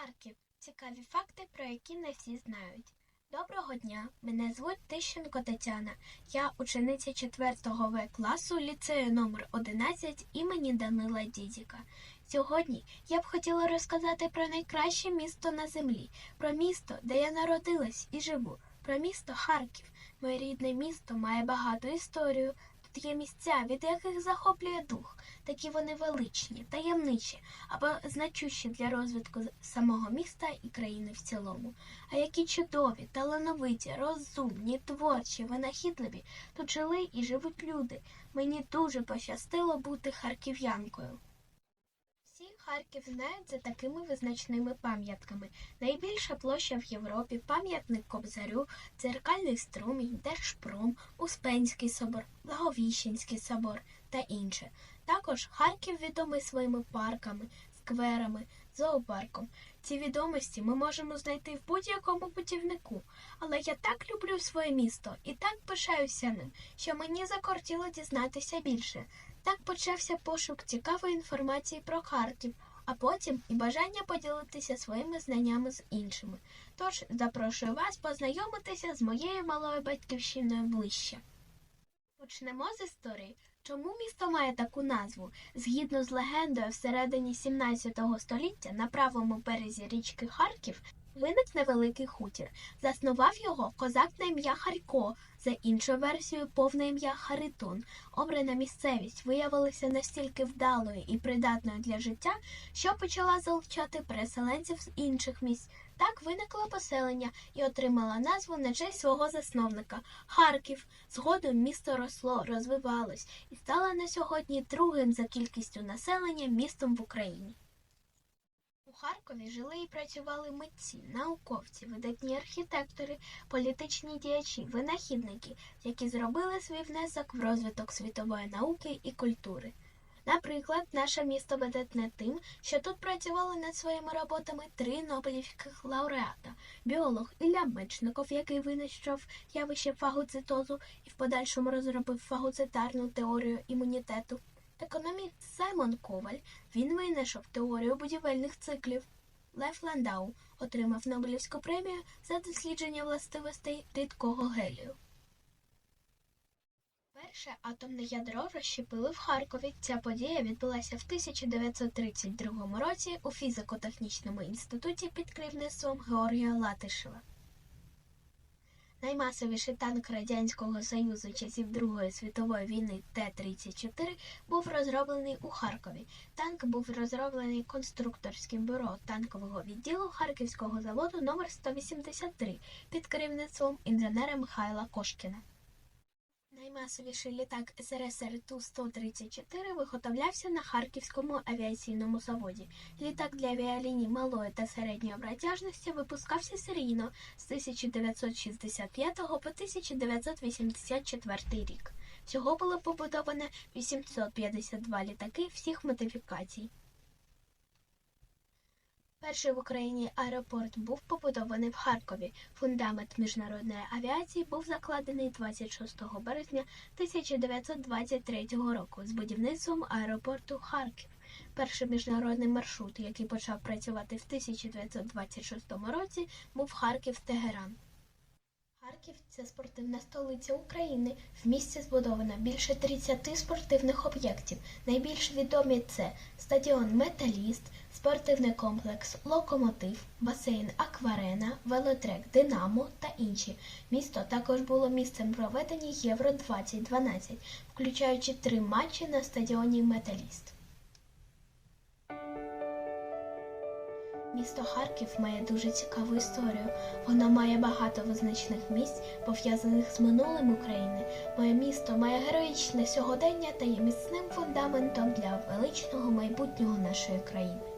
Харків. Цікаві факти, про які не всі знають. Доброго дня! Мене звуть Тищенко Тетяна. Я учениця 4 В класу ліцею номер 11 імені Данила Дідіка. Сьогодні я б хотіла розказати про найкраще місто на землі, про місто, де я народилась і живу, про місто Харків. Моє рідне місто має багату історію. Тут є місця, від яких захоплює дух. Такі вони величні, таємничі або значущі для розвитку самого міста і країни в цілому. А які чудові, талановиті, розумні, творчі, винахідливі тут жили і живуть люди. Мені дуже пощастило бути харків'янкою. Харків знають за такими визначними пам'ятками. Найбільша площа в Європі, пам'ятник Кобзарю, Дзеркальний струмінь, Держпром, Успенський собор, Благовіщенський собор та інше. Також Харків відомий своїми парками, скверами, зоопарком. Ці відомості ми можемо знайти в будь-якому путівнику. Але я так люблю своє місто і так пишаюся ним, що мені закортіло дізнатися більше. Так почався пошук цікавої інформації про Харків, а потім і бажання поділитися своїми знаннями з іншими. Тож запрошую вас познайомитися з моєю малою батьківщиною ближче. Почнемо з історії. Чому місто має таку назву? Згідно з легендою, всередині 17 століття на правому березі річки Харків виник невеликий хутір. Заснував його козак на ім'я Харько, за іншою версією повне ім'я Харитон. Обрана місцевість виявилася настільки вдалою і придатною для життя, що почала залучати переселенців з інших місць. Так виникло поселення і отримала назву на честь свого засновника Харків. Згодом місто росло, розвивалось і стало на сьогодні другим за кількістю населення містом в Україні. Харкові жили і працювали митці, науковці, видатні архітектори, політичні діячі, винахідники, які зробили свій внесок в розвиток світової науки і культури. Наприклад, наше місто видатне тим, що тут працювали над своїми роботами три нобелівських лауреата: біолог Ілля Мечников, який винайшов явище фагоцитозу і в подальшому розробив фагоцитарну теорію імунітету. Економіст Саймон Коваль він винайшов теорію будівельних циклів. Лев Ландау отримав Нобелівську премію за дослідження властивостей рідкого гелію. Перше атомне ядро розщепили в Харкові. Ця подія відбулася в 1932 році у фізико-технічному інституті під керівництвом Георгія Латишева. Наймасовіший танк Радянського Союзу часів Другої світової війни Т-34 був розроблений у Харкові. Танк був розроблений конструкторським бюро танкового відділу Харківського заводу номер 183 під керівництвом інженера Михайла Кошкіна. Наймасовіший літак СРСР Ту-134 виготовлявся на Харківському авіаційному заводі. Літак для авіаліній малої та середньої протяжності випускався серійно з 1965 по 1984 рік. Всього було побудовано 852 літаки всіх модифікацій. Перший в Україні аеропорт був побудований в Харкові. Фундамент міжнародної авіації був закладений 26 березня 1923 року з будівництвом аеропорту Харків. Перший міжнародний маршрут, який почав працювати в 1926 році, був Харків-Тегеран. Харків це спортивна столиця України. В місті збудовано більше 30 спортивних об'єктів. Найбільш відомі це стадіон Металіст, спортивний комплекс Локомотив, басейн Акварена, велотрек Динамо та інші. Місто також було місцем проведення Євро 2012, включаючи три матчі на стадіоні Металіст. Місто Харків має дуже цікаву історію. Воно має багато визначних місць, пов'язаних з минулим України. Моє місто має героїчне сьогодення та є міцним фундаментом для величного майбутнього нашої країни.